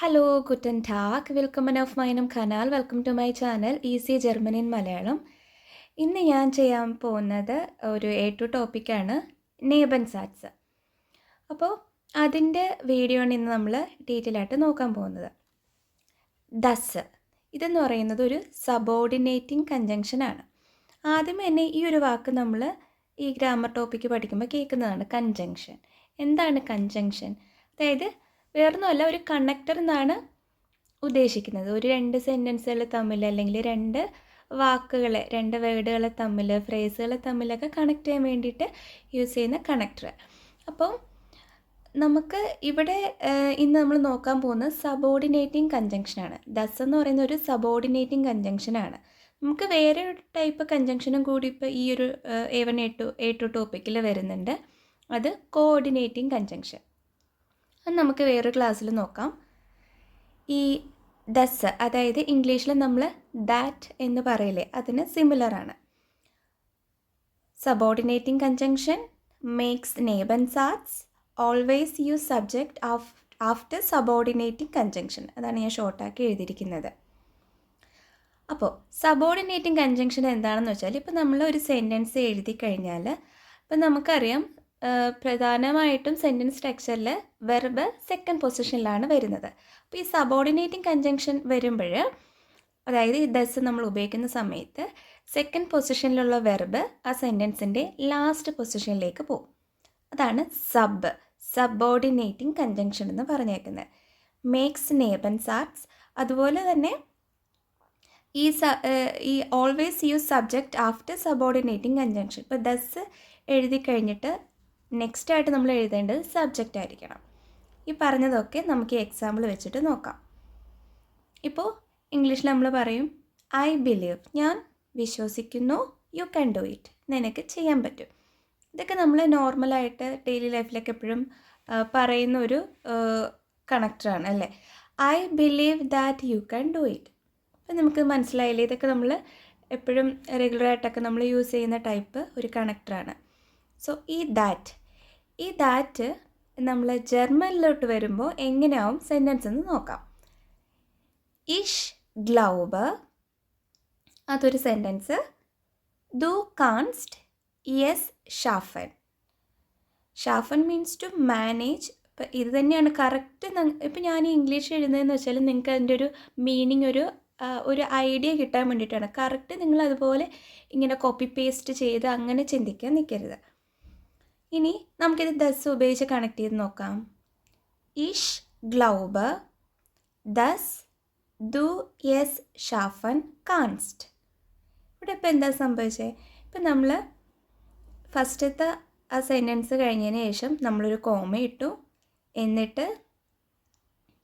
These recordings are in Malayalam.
ഹലോ ഗുട്ടൻ ടാക്ക് വെൽക്കം മൻ ഓഫ് മൈനം canal welcome to my channel easy German in Malayalam ഇന്ന് ഞാൻ ചെയ്യാൻ പോകുന്നത് ഒരു എ ടു ടോപ്പിക്കാണ് നേബൻ സാറ്റ്സ് അപ്പോൾ അതിന്റെ വീഡിയോ ആണ് ഇന്ന് നമ്മൾ ഡീറ്റെയിൽ ആയിട്ട് നോക്കാൻ പോകുന്നത്. ദസ് ഇതെന്ന് പറയുന്നത് ഒരു സബോർഡിനേറ്റിംഗ് കഞ്ചങ്ഷൻ ആണ്. ആദ്യം തന്നെ ഈ ഒരു വാക്ക് നമ്മൾ ഈ ഗ്രാമർ ടോപ്പിക്ക് പഠിക്കുമ്പോൾ കേൾക്കുന്നതാണ് കഞ്ചങ്ഷൻ എന്താണ് കഞ്ചങ്ഷൻ അതായത് വേറൊന്നുമല്ല ഒരു കണക്ടർ എന്നാണ് ഉദ്ദേശിക്കുന്നത്. ഒരു രണ്ട് സെന്റൻസുകൾ തമ്മിൽ അല്ലെങ്കിൽ രണ്ട് വാക്കുകളെ രണ്ട് വേർഡുകളെ തമ്മിൽ ഫ്രേസുകളെ തമ്മിലൊക്കെ കണക്ട് ചെയ്യാൻ വേണ്ടിയിട്ട് യൂസ് ചെയ്യുന്ന കണക്ടർ അപ്പം നമുക്ക് ഇവിടെ ഇന്ന് നമ്മൾ നോക്കാൻ പോകുന്നത് സബോർഡിനേറ്റിംഗ് കഞ്ചങ്ഷനാണ് ദസ് എന്ന് പറയുന്ന ഒരു സബോർഡിനേറ്റിംഗ് കഞ്ചങ്ഷനാണ് നമുക്ക് വേറെ ഒരു ടൈപ്പ് കഞ്ചങ്ഷനും കൂടി ഇപ്പോൾ ഈ ഒരു A one A two A two ടോപ്പിക്കിൽ വരുന്നുണ്ട്. അത് കോർഡിനേറ്റിംഗ് കഞ്ചങ്ഷൻ അത് നമുക്ക് വേറൊരു ക്ലാസ്സിൽ നോക്കാം. ഈ ഡസ് അതായത് ഇംഗ്ലീഷിൽ നമ്മൾ ദാറ്റ് എന്ന് പറയില്ലേ അതിന് സിമിലർ ആണ്. സബോർഡിനേറ്റിംഗ് കഞ്ചങ്ഷൻ മേക്സ് നേബൻ സാറ്റ്സ് ഓൾവേസ് യൂസ് സബ്ജക്റ്റ് ആഫ് ആഫ്റ്റർ സബോർഡിനേറ്റിംഗ് കഞ്ചങ്ഷൻ അതാണ് ഞാൻ ഷോർട്ടാക്കി എഴുതിയിരിക്കുന്നത്. അപ്പോൾ സബോർഡിനേറ്റിംഗ് കഞ്ചങ്ഷൻ എന്താണെന്ന് വെച്ചാൽ ഇപ്പോൾ നമ്മൾ ഒരു സെന്റൻസ് എഴുതി കഴിഞ്ഞാൽ ഇപ്പം നമുക്കറിയാം പ്രധാനമായിട്ടും സെന്റൻസ് സ്ട്രക്ചറിൽ വെർബ് സെക്കൻഡ് പൊസിഷനിലാണ് വരുന്നത്. അപ്പോൾ ഈ സബോർഡിനേറ്റിംഗ് കഞ്ചങ്ഷൻ വരുമ്പോൾ അതായത് ഈ ദസ് നമ്മൾ ഉപയോഗിക്കുന്ന സമയത്ത് സെക്കൻഡ് പൊസിഷനിലുള്ള വെർബ് ആ സെന്റൻസിന്റെ ലാസ്റ്റ് പൊസിഷനിലേക്ക് പോകും. അതാണ് സബ് സബോർഡിനേറ്റിംഗ് കഞ്ചങ്ഷൻ എന്ന് പറഞ്ഞേക്കുന്നത്. മേക്സ് നേബൻസ് ആർട്സ് അതുപോലെ തന്നെ ഈ സ ഈ always use subject after subordinating conjunction ഇപ്പോൾ ദസ് എഴുതി കഴിഞ്ഞിട്ട് നെക്സ്റ്റ് ആയിട്ട് നമ്മൾ എഴുതേണ്ടത് സബ്ജക്റ്റ് ആയിരിക്കണം. ഈ പറഞ്ഞതൊക്കെ നമുക്ക് എക്സാമ്പിൾ വെച്ചിട്ട് നോക്കാം. ഇപ്പോൾ ഇംഗ്ലീഷിൽ നമ്മൾ പറയും ഐ ബിലീവ് ഞാൻ വിശ്വസിക്കുന്നു. യു ക്യാൻ ഡു ഇറ്റ് നിനക്ക് ചെയ്യാൻ പറ്റും. ഇതൊക്കെ നമ്മൾ നോർമലായിട്ട് ഡെയിലി ലൈഫിലൊക്കെ എപ്പോഴും പറയുന്ന ഒരു കണക്ടറാണ് അല്ലേ? I believe that you can do it അപ്പം നമുക്ക് മനസ്സിലായില്ലേ? ഇതൊക്കെ നമ്മൾ എപ്പോഴും റെഗുലറായിട്ടൊക്കെ നമ്മൾ യൂസ് ചെയ്യുന്ന ടൈപ്പ് ഒരു കണക്ടറാണ്. സോ ഈ ദാറ്റ് ഈ ദാറ്റ് നമ്മൾ ജർമ്മനിലോട്ട് വരുമ്പോൾ എങ്ങനെയാവും സെന്റൻസ് എന്ന് നോക്കാം. ഇഷ് ഗ്ലൗബ് അതൊരു സെന്റൻസ് ദു കാൺസ്റ്റ് യെസ് ഷാഫൻ ഷാഫൻ മീൻസ് ടു മാനേജ് ഇപ്പം ഇത് തന്നെയാണ് കറക്റ്റ് ഇപ്പം ഞാൻ ഇംഗ്ലീഷ് എഴുതുന്നതെന്ന് വെച്ചാൽ നിങ്ങൾക്ക് അതിന്റെ ഒരു മീനിങ് ഒരു ഒരു ഐഡിയ കിട്ടാൻ വേണ്ടിയിട്ടാണ്. കറക്റ്റ് നിങ്ങൾ അതുപോലെ ഇങ്ങനെ കോപ്പി പേസ്റ്റ് ചെയ്ത് അങ്ങനെ ചിന്തിക്കാൻ നിൽക്കരുത് ഇനി നമുക്കിത് ദസ് ഉപയോഗിച്ച് കണക്ട് ചെയ്ത് നോക്കാം. ഇഷ് ഗ്ലൗബ് ദസ് ദു എസ് ഷാഫൻ കാൻസ്റ്റ് ഇവിടെ ഇപ്പം എന്താ സംഭവിച്ചത് ഇപ്പം നമ്മൾ ഫസ്റ്റത്തെ ആ സെന്റൻസ് കഴിഞ്ഞതിന് ശേഷം നമ്മളൊരു കോമ ഇട്ടു. എന്നിട്ട്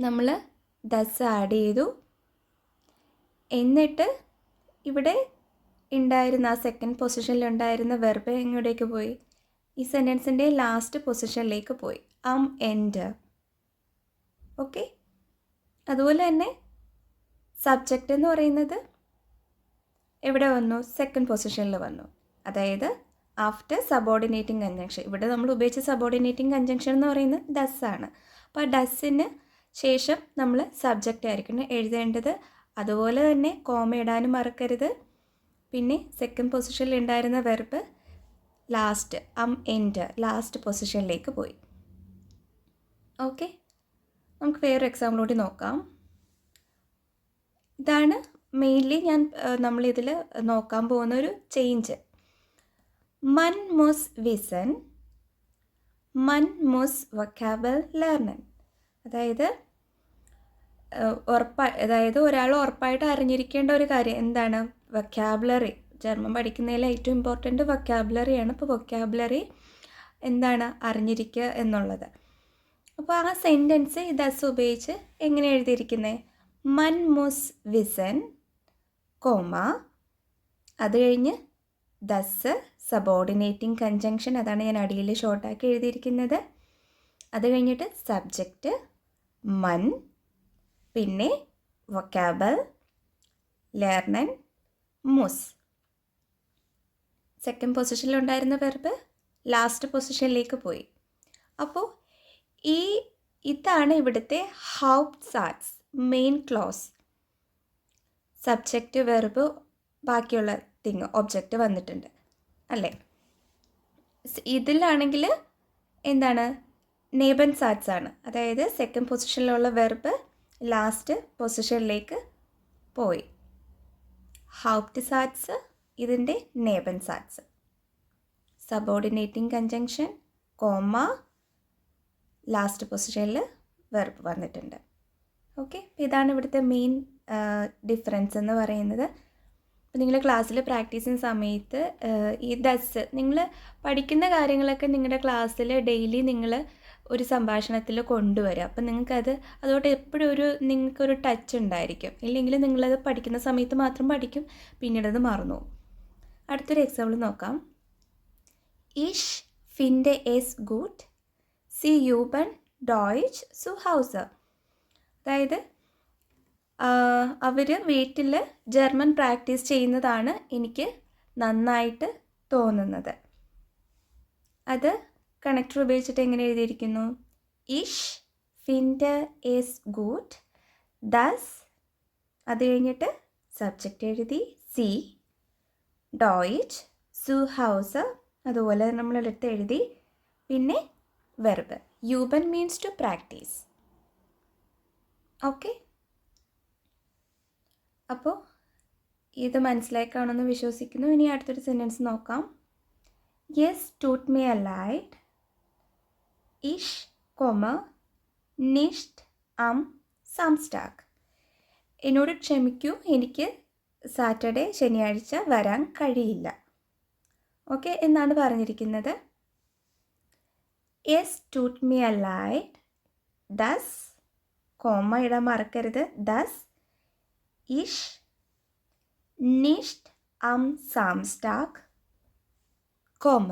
നമ്മൾ ദസ് ആഡ് ചെയ്തു. എന്നിട്ട് ഇവിടെ ഉണ്ടായിരുന്ന ആ സെക്കൻഡ് പൊസിഷനിൽ ഉണ്ടായിരുന്ന വെർബ് എങ്ങോട്ടേക്ക് പോയി? ഈ സെന്റൻസിന്റെ ലാസ്റ്റ് പൊസിഷനിലേക്ക് പോയി. അം എൻഡ് ഓക്കെ അതുപോലെ തന്നെ സബ്ജക്റ്റ് എന്ന് പറയുന്നത് എവിടെ വന്നു? സെക്കൻഡ് പൊസിഷനിൽ വന്നു. അതായത് ആഫ്റ്റർ സബോർഡിനേറ്റിംഗ് കഞ്ചങ്ഷൻ ഇവിടെ നമ്മൾ ഉപയോഗിച്ച സബോർഡിനേറ്റിംഗ് കഞ്ചങ്ഷൻ എന്ന് പറയുന്നത് ഡസ് ആണ്. അപ്പോൾ ഡസ്സിന് ശേഷം നമ്മൾ സബ്ജക്റ്റ് ആയിരിക്കണം എഴുതേണ്ടത്. അതുപോലെ തന്നെ കോമ ഇടാനും മറക്കരുത്. പിന്നെ സെക്കൻഡ് പൊസിഷനിൽ ഉണ്ടായിരുന്ന verb last um end last പൊസിഷനിലേക്ക് പോയി. ഓക്കെ നമുക്ക് വേറൊരു എക്സാമ്പിൾ കൂടി നോക്കാം. ഇതാണ് മെയിൻലി ഞാൻ നമ്മളിതിൽ നോക്കാൻ പോകുന്ന ഒരു ചേഞ്ച് മൻ മുസ് വിസൻ മൻ മുസ് വക്കാബൽ ലേർണൻ അതായത് ഉറപ്പായി അതായത് ഒരാൾ ഉറപ്പായിട്ട് അറിഞ്ഞിരിക്കേണ്ട ഒരു കാര്യം എന്താണ്? വൊക്കാബുലറി ജർമ്മൻ പഠിക്കുന്നതിൽ ഏറ്റവും ഇമ്പോർട്ടന്റ് വൊക്കാബുലറിയാണ് അപ്പോൾ വൊക്കാബുലറി എന്താണ് അറിഞ്ഞിരിക്കുക എന്നുള്ളത്. അപ്പോൾ ആ സെന്റൻസ് ഇതസ് ഉപയോഗിച്ച് എങ്ങനെ എഴുതിയിരിക്കുന്നത് മൻ മുസ് വിസൻ കോമ അത് കഴിഞ്ഞ് ദസ് സബോർഡിനേറ്റിംഗ് കഞ്ചങ്ഷൻ അതാണ് ഞാൻ അടിയിൽ ഷോർട്ടാക്കി എഴുതിയിരിക്കുന്നത്. അത് കഴിഞ്ഞിട്ട് സബ്ജക്റ്റ് മൻ പിന്നെ വൊക്കാബൽ ലേർണൻ മുസ്. സെക്കൻഡ് പൊസിഷനിലുണ്ടായിരുന്ന വെർബ് ലാസ്റ്റ് പൊസിഷനിലേക്ക് പോയി. അപ്പോൾ ഈ ഇതാണ് ഇവിടുത്തെ ഹൗപ് സാറ്റ്സ് മെയിൻ ക്ലോസ് സബ്ജക്റ്റ് വെർബ് ബാക്കിയുള്ള തിങ് ഒബ്ജക്റ്റ് വന്നിട്ടുണ്ട്. അല്ലേ? ഇതിലാണെങ്കിൽ എന്താണ്? നേബൻ സാറ്റ്സ് ആണ്. അതായത് സെക്കൻഡ് പൊസിഷനിലുള്ള വെർബ് ലാസ്റ്റ് പൊസിഷനിലേക്ക് പോയി. ഹൗപ്റ്റ് സാറ്റ്സ് ഇതിന്റെ നേബൻ സാറ്റ്സ് സബോർഡിനേറ്റിംഗ് കഞ്ചങ്ഷൻ കോമ ലാസ്റ്റ് പൊസിഷനിൽ വെർബ് വന്നിട്ടുണ്ട്. ഓക്കെ ഇതാണ് ഇവിടുത്തെ മെയിൻ ഡിഫറൻസ് എന്ന് പറയുന്നത്. അപ്പോൾ നിങ്ങൾ ക്ലാസ്സിൽ പ്രാക്ടീസ് ചെയ്യുന്ന സമയത്ത് ഈ ദസ് നിങ്ങൾ പഠിക്കുന്ന കാര്യങ്ങളൊക്കെ നിങ്ങളുടെ ക്ലാസ്സിൽ ഡെയിലി നിങ്ങൾ ഒരു സംഭാഷണത്തിൽ കൊണ്ടുവരിക. അപ്പം നിങ്ങൾക്കത് അതുകൊണ്ട് എപ്പോഴും ഒരു നിങ്ങൾക്കൊരു ടച്ച് ഉണ്ടായിരിക്കും. ഇല്ലെങ്കിൽ നിങ്ങളത് പഠിക്കുന്ന സമയത്ത് മാത്രം പഠിക്കും പിന്നീടത് മറന്നു അടുത്തൊരു എക്സാമ്പിൾ നോക്കാം. ഇഷ് ഫിന്റെ എസ് ഗുഡ് സി യൂബൻ ഡോയിച്ച് സു ഹൗസർ അതായത് അവർ വീട്ടിൽ ജർമ്മൻ പ്രാക്ടീസ് ചെയ്യുന്നതാണ് എനിക്ക് നന്നായിട്ട് തോന്നുന്നത്. അത് കണക്ടർ ഉപയോഗിച്ചിട്ട് എങ്ങനെ എഴുതിയിരിക്കുന്നു? ഇഷ് ഫിൻഡ് ഈസ് ഗുഡ് ദസ് അത് കഴിഞ്ഞിട്ട് സബ്ജക്റ്റ് എഴുതി സി. ഡോയിച്ച് സു ഹൗസ് അതുപോലെ നമ്മൾ എടുത്ത് എഴുതി. പിന്നെ വെർബ് യൂബൻ മീൻസ് ടു പ്രാക്ടീസ് ഓക്കെ അപ്പോൾ ഇത് മനസ്സിലായി കാണുമെന്ന് വിശ്വസിക്കുന്നു. ഇനി അടുത്തൊരു സെന്റൻസ് നോക്കാം. യെസ് ടൂട്ട് മീ അലൈറ്റ് ലൈറ്റ് ഇഷ് കൊമ നിഷ്ട് അം സംസ്റ്റാക്ക് എന്നോട് ക്ഷമിക്കൂ എനിക്ക് സാറ്റർഡേ ശനിയാഴ്ച വരാൻ കഴിയില്ല. ഓക്കെ എന്നാണ് പറഞ്ഞിരിക്കുന്നത്. എസ് ടൂട്ട് മീ അ ലൈറ്റ് ദസ് കോമ ഇടാൻ മറക്കരുത്. ദസ് ഇഷ് നിഷ്ട് അം stack comma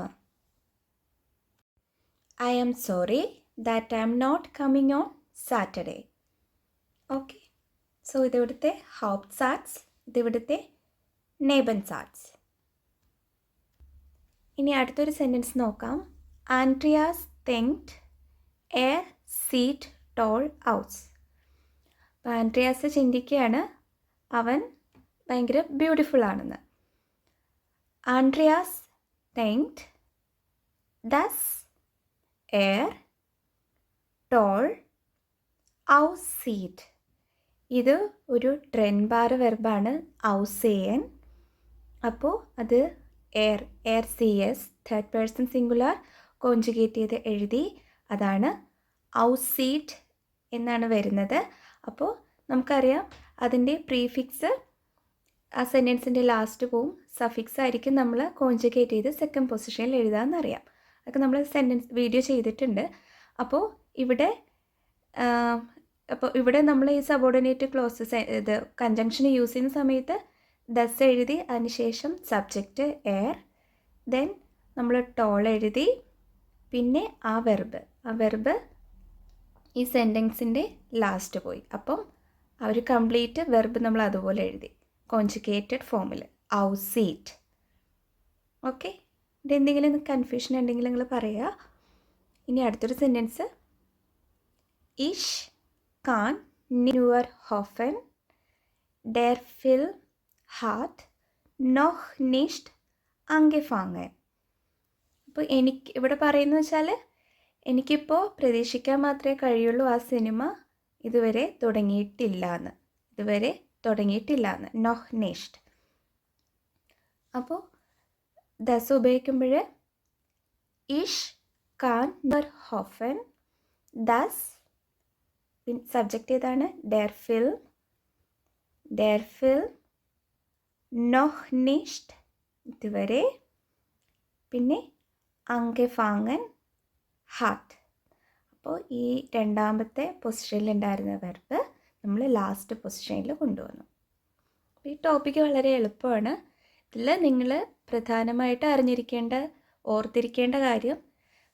I am sorry that I am not coming on Saturday okay so ഇതിവിടുത്തെ? ഹൗപ്പ് ഇതിവിടുത്തെ നേബൻ സാറ്റ്സ് ഇനി അടുത്തൊരു സെന്റൻസ് നോക്കാം. ആൻഡ്രിയാസ് തെങ്ക്ഡ് എ സീറ്റ് ടോൾ ഔസ് അപ്പോൾ ആൻഡ്രിയാസ് ചിന്തിക്കുകയാണ് അവൻ ഭയങ്കര ബ്യൂട്ടിഫുൾ ആണെന്ന്. ആൻഡ്രിയാസ് തെങ്ക്ഡ് ദസ് എയർ ടോൾ ഔസ് സീറ്റ് ഇത് ഒരു ട്രെൻ ബാർ വെർബാണ് ഔസേയൻ. അപ്പോൾ അത് എയർ എയർ സി എസ് തേർഡ് പേഴ്സൺ സിംഗുലർ കോഞ്ചുഗേറ്റ് ചെയ്ത് എഴുതി അതാണ് ഔസീറ്റ് എന്നാണ് വരുന്നത്. അപ്പോൾ നമുക്കറിയാം അതിന്റെ പ്രീഫിക്സ് ആ സെന്റൻസിന്റെ ലാസ്റ്റ് പോവും. സഫിക്സ് ആയിരിക്കും നമ്മൾ കോഞ്ചുഗേറ്റ് ചെയ്ത് സെക്കൻഡ് പൊസിഷനിൽ എഴുതാമെന്നറിയാം അതൊക്കെ നമ്മൾ സെന്റൻസ് വീഡിയോ ചെയ്തിട്ടുണ്ട്. അപ്പോൾ ഇവിടെ അപ്പോൾ ഇവിടെ നമ്മൾ ഈ സബോർഡിനേറ്റ് ക്ലോസസ് ഇത് കഞ്ചങ്ഷൻ യൂസ് ചെയ്യുന്ന സമയത്ത് ദസ് എഴുതി അതിനുശേഷം സബ്ജക്റ്റ് എയർ ദെൻ നമ്മൾ ടോൾ എഴുതി പിന്നെ ആ വെർബ് ആ വെർബ് ഈ സെന്റൻസിന്റെ ലാസ്റ്റ് പോയി. അപ്പം ഒരു കംപ്ലീറ്റ് വെർബ് നമ്മൾ അതുപോലെ എഴുതി. കോഞ്ചുഗേറ്റഡ് ഫോമിൽ ഔ സീറ്റ് ഓക്കെ? ഇത് എന്തെങ്കിലും കൺഫ്യൂഷൻ ഉണ്ടെങ്കിൽ നിങ്ങൾ പറയുക ഇനി അടുത്തൊരു സെന്റൻസ് ഇഷ് കാൻ ന്യൂർ ഹോഫൻ ഡെർ ഫിൽ ഹാത്ത് നോഹ് നിഷ്ട് അങ്കെഫാങ്ങൻ അപ്പോൾ എനിക്ക് ഇവിടെ പറയുന്നത് വെച്ചാൽ എനിക്കിപ്പോൾ പ്രതീക്ഷിക്കാൻ മാത്രമേ കഴിയുള്ളൂ ആ സിനിമ ഇതുവരെ തുടങ്ങിയിട്ടില്ല എന്ന് ഇതുവരെ തുടങ്ങിയിട്ടില്ല എന്ന് നോഹ് നിഷ്ട്. അപ്പോൾ ദസ് ഉപയോഗിക്കുമ്പോൾ ഇഷ് കാൻ ഹോഫൻ ദസ് സബ്ജക്റ്റ് ഏതാണ്? ഡെർഫിൽ ഡെർഫിൽ ഡെർ ഫിൽ നൊഹ് നിഷ്ട് ഇതുവരെ. പിന്നെ അങ്കെഫാങ്ങൻ ഹാർട്ട് അപ്പോൾ ഈ രണ്ടാമത്തെ പൊസിഷനിൽ ഉണ്ടായിരുന്ന വെർബ് നമ്മൾ ലാസ്റ്റ് പൊസിഷനിൽ കൊണ്ടുവന്നു. അപ്പോൾ ഈ ടോപ്പിക്ക് വളരെ എളുപ്പമാണ്. ഇതിൽ നിങ്ങൾ പ്രധാനമായിട്ട് അറിഞ്ഞിരിക്കേണ്ട ഓർത്തിരിക്കേണ്ട കാര്യം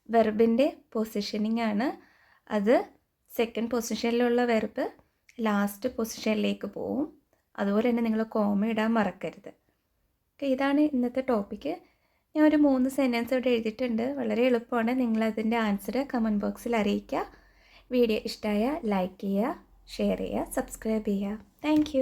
വെർബിന്റെ പൊസിഷനിങ് ആണ്. അത് സെക്കൻഡ് പൊസിഷനിലുള്ള വെർബ് ലാസ്റ്റ് പൊസിഷനിലേക്ക് പോവും. അതുപോലെ തന്നെ നിങ്ങൾ കോമ ഇടാൻ മറക്കരുത്. ഓക്കെ ഇതാണ് ഇന്നത്തെ ടോപ്പിക്ക് ഞാൻ ഒരു മൂന്ന് സെന്റൻസ് ഇവിടെ എഴുതിയിട്ടുണ്ട്. വളരെ എളുപ്പമാണ്. നിങ്ങളതിന്റെ ആൻസർ കമന്റ് ബോക്സിൽ അറിയിക്കുക. വീഡിയോ ഇഷ്ടമായ ലൈക്ക് ചെയ്യുക ഷെയർ ചെയ്യുക സബ്സ്ക്രൈബ് ചെയ്യുക. താങ്ക്